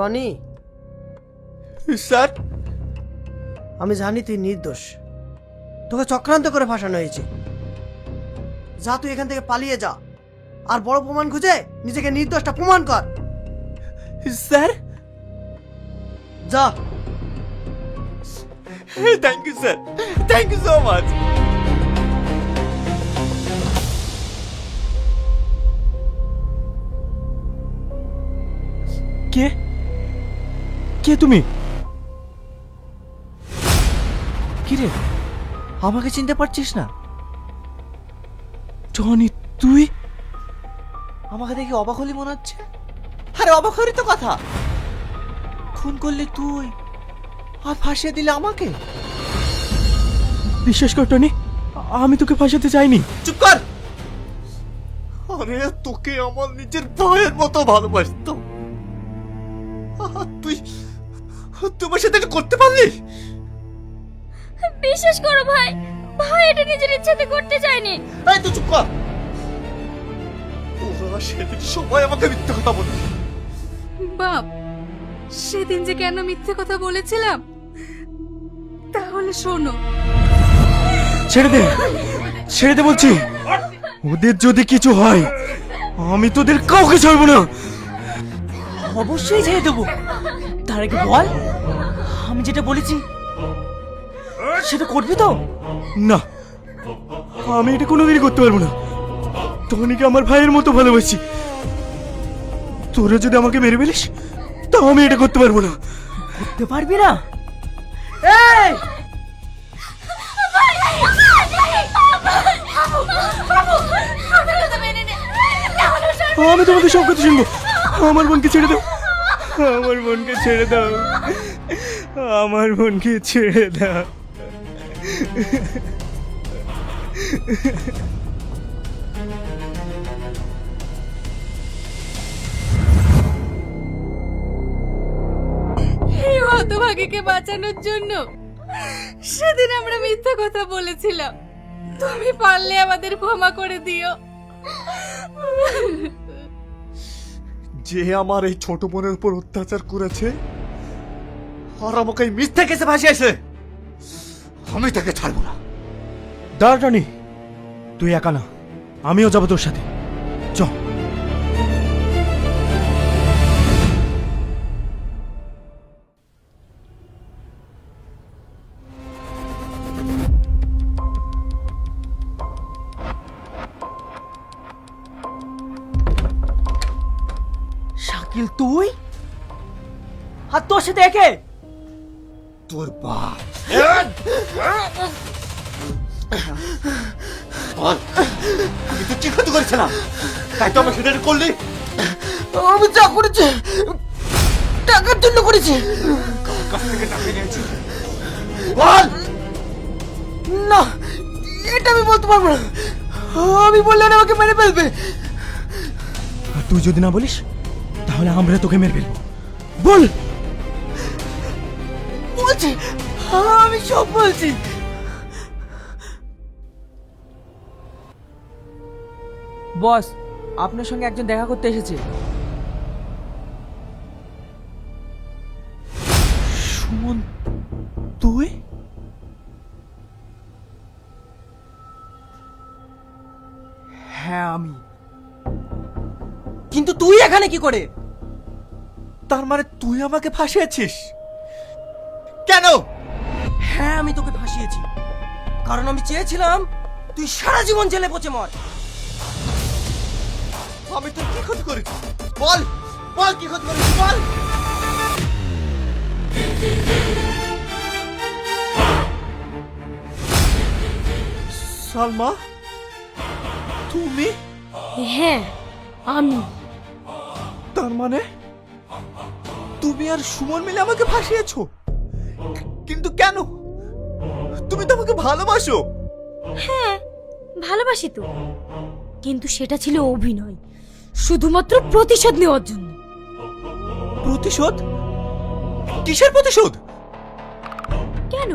Tony sir. আমি জানি তুই নির্দোষ। তোকে চক্রান্ত করে ফাঁসানো হয়েছে। যা তুই এখান থেকে পালিয়ে যা। আর বড় প্রমাণ খুঁজে নিজেকে নির্দোষটা প্রমাণ কর। স্যার। যা। Thank you sir thank you so much কে? কে তুমি? কিরে, আমাকে চিনতে পারছিস না? টনি, তুই? আমাকে দেখে অবাক হলি মনে হচ্ছে? আরে, অবাক হলি তো কথা। খুন করলে তুই আর ফাঁসিয়ে দিলে আমাকে? বিশ্বাস কর, টনি, আমি তোকে ফাঁসাতে চাইনি। চুপ কর! আরে, তোকে আমার নিজের ভাইয়ের মতো ভালোবাসতাম। আমার সাথে এটা করতে পারলি? বিশ্বাস করো ভাই ভাই এটা নিজের ইচ্ছাতে করতে চায়নি। এই তুই চুপ কর। ওরা সেদিন সবাই আমাকে মিথ্যে কথা বলে বাপ সেদিন যে কেন মিথ্যে কথা বলেছিলাম তাহলে শোনো। ছেড়ে দে ছেড়ে দে বলছি। ওদের যদি কিছু হয় আমি তোদের কাউকে ছাড়বো না। অবশ্যই ছেড়ে দেবো। তার আগে বল। আমি যেটা বলেছি সেটা করবি তো? না আমি এটা কোনোদিনই করতে পারব না। টনিকে আমার ভাইয়ের মতো ভালোবাসি। তোরা যদি আমাকে মেরে ফেলিস তাও আমি এটা করতে পারব না। করতে পারবি না? এই! আমি তোমাদের সব কথা শুনব। আমার বোনকে ছেড়ে দাও। আমার বোনকে ছেড়ে দাও। আমার বোনকে ছেড়ে দাও। হতভাগীকে বাঁচানোর জন্য সেদিন আমরা মিথ্যা কথা বলেছিলাম। তুমি পারলে আমাদের ক্ষমা করে দিও। যে আমার এই ছোট বোনের উপর অত্যাচার করেছে, আর আমাকে এই মিথ্যে কেসে ভাসিয়েছে আমি তাকে ছাড়বো না। দাঁড়ানি তুই একা না, আমিও যাব তোর সাথে। শাকিল তুই? আর তোর সাথে একে? তোর বাপ। আমি তো হতে করেছিলাম তাই তো আমার সেটা করলি। আমি যা করেছি টাকার জন্য করেছি। কাছ থেকে টাকা নিয়েছি বল। না এটা আমি বলতে পারব না। আমি বললে ওরা আমাকে মেরে ফেলবে। আর তুই যদি না বলিস তাহলে আমরা তোকে মেরে ফেলব। বল। বলছি আমি সব বলছি। বস আপনার সঙ্গে একজন দেখা করতে এসেছে। সুমন তুই? হ্যাঁ আমি। কিন্তু তুই এখানে কি করে? তার মানে তুই আমাকে ফাঁসিয়েছিস? কেন? হ্যাঁ আমি তোকে ফাঁসিয়েছি। কারণ আমি চেয়েছিলাম তুই সারা জীবন জেলে পচে মর। আমি তোর কি ক্ষতি করেছি? বল বল কি ক্ষতি করেছি বল। সালমা তুমি? হ্যাঁ আমি। তার মানে? তুমি আর সুমন মিলে আমাকে ফাঁসিয়েছো? কিন্তু কেন? তুমি তো আমাকে ভালোবাসো। হ্যাঁ ভালোবাসি তো। কিন্তু সেটা ছিল অভিনয় শুধুমাত্র প্রতিশোধ নেওয়ার জন্য। প্রতিশোধ? কিসের প্রতিশোধ? কেন?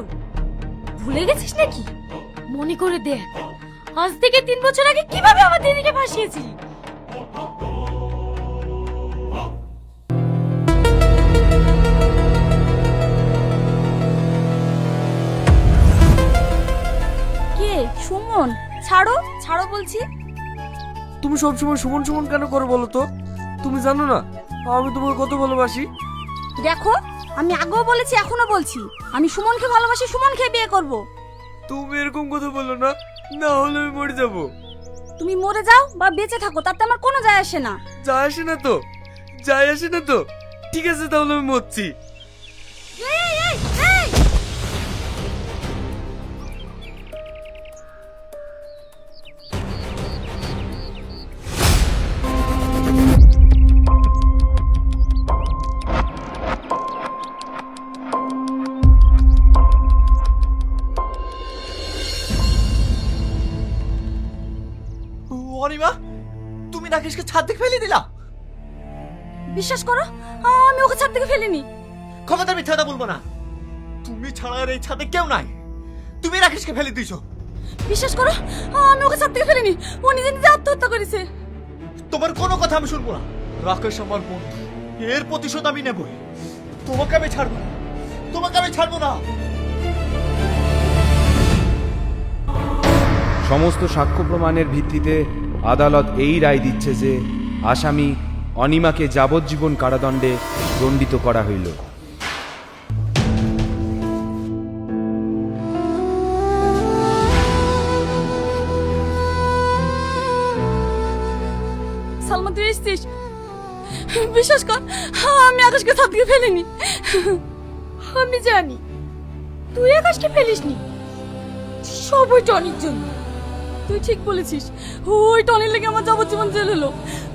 ভুলে গেছিস নাকি? মনে করে দেখ আজ থেকে তিন বছর আগে কীভাবে আমার দিদিকে ফাঁসিয়েছি ছাড়ো ছাড়ো বলছি। তুমি সবসময় সুমন সুমন কেন করে বলো তো? তুমি জানো না আমি তোমাকে কত ভালোবাসি। দেখো আমি আগেও বলেছি এখনও বলছি। আমি সুমনকে ভালোবাসি সুমনকে বিয়ে করব। তুমি এরকম কথা বলো না না হলে আমি মরে যাব। তুমি মরে যাও বা বেঁচে থাকো তাতে আমার কোনো যায় আসে না। যায় আসে না তো যায় আসে না তো। ঠিক আছে তাহলে আমি মরছি। রাকেশকে ছাদ থেকে ফেলে দিলা বিশ্বাস করো আমি ওকে ছাদ থেকে ফেলিনি। ক্ষমতার মিথ্যাটা বলব না। তুমি ছাড়া আর এই ছাদে কেউ নাই। তুমি রাকেশকে ফেলে দিয়েছ। বিশ্বাস করো আমি ওকে ছাদ থেকে ফেলিনি। ও নিজে নিজে আত্মহত্যা করেছে। তোমার কোনো কথা আমি শুনব না। রাকেশ আমার বন্ধু। এর প্রতিশোধ আমি নেবই। তোমাকে আমি ছাড়বো না। তোমাকে আমি ছাড়বো না। সমস্ত সাক্ষ্য প্রমাণের ভিত্তিতে আদালত এই রায় দিচ্ছে যে আসামি অনিমাকে যাবজ্জীবন কারাদণ্ডে দণ্ডিত করা হইল। বিশ্বাস কর, আমি আকাশকে ছাদ ফেলিনি। আমি জানি, তুই আকাশকে ফেলিসনি। সব ওই টনির জন্য। তুই ঠিক বলেছিস। ওই টনির লেগে আমার যাবজ্জীবন জেল হলো।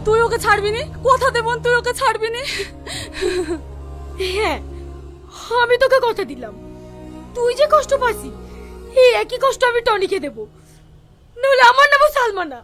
তুই ওকে ছাড়বি নি? কথা দেবন তুই ওকে ছাড়বি নি? হ্যাঁ আমি তোকে কথা দিলাম। তুই যে কষ্ট পাসি এই একই কষ্ট আমি টনিকে দেব। নইলে আমার নামও সালমানা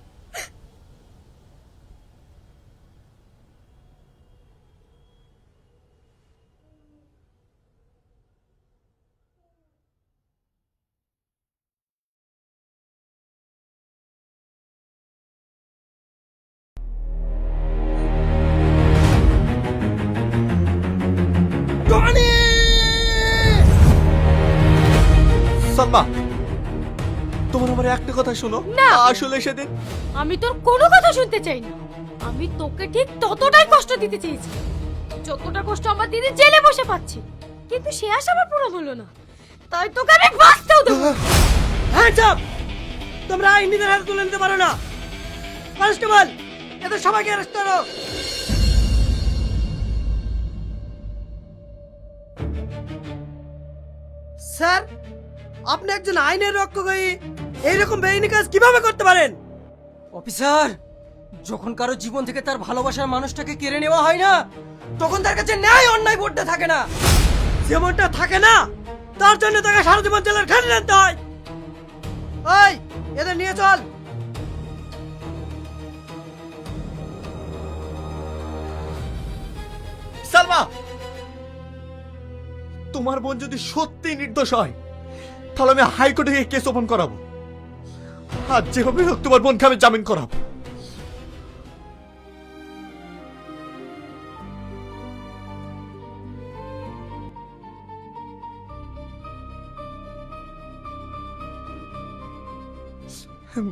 আমার একটা কথা শোনো। না। আসলে সেদিন আমি তোর কোনো কথা শুনতে চাই না। আমি তোকে ঠিক ততটাই কষ্ট দিতে চেয়েছি যতটা কষ্ট আমার দিদি জেলে বসে পাচ্ছে। কিন্তু সে আশা আমার পূরণ হলো না। তাই তোকে আমি বাঁচতেও দেবো না। হ্যাঁ চাপ। তোমরা আইন নিজের হাতে তুলে নিতে পারো না। কনস্টেবল এদের সবাইকে অ্যারেস্ট করো। স্যার আপনি একজন আইনের রক্ষক হয়ে এইরকম বেআইনি কাজ কীভাবে করতে পারেন? অফিসার যখন কারও জীবন থেকে তার ভালোবাসার মানুষটাকে কেড়ে নেওয়া হয় না তখন তার কাছে ন্যায় অন্যায় বোধটা থাকে না। যেমনটা থাকে না তার জন্য তাকে সারা জীবন জেলের খালি রাখতে হয়। ওই এদের নিয়ে চল। সালমা তোমার বোন যদি সত্যি নির্দোষ হয় তাহলে আমি হাইকোর্টে গিয়ে কেস ওপেন করাবো। আর যেভাবে হোক, তোমার বোনকে আমি জামিন করাবো।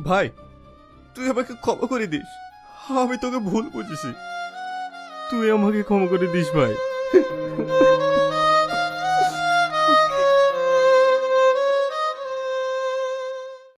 ভাই, তুই আমাকে ক্ষমা করে দিস। আমি তোকে ভুল বুঝেছি। তুই আমাকে ক্ষমা করে দিস, ভাই।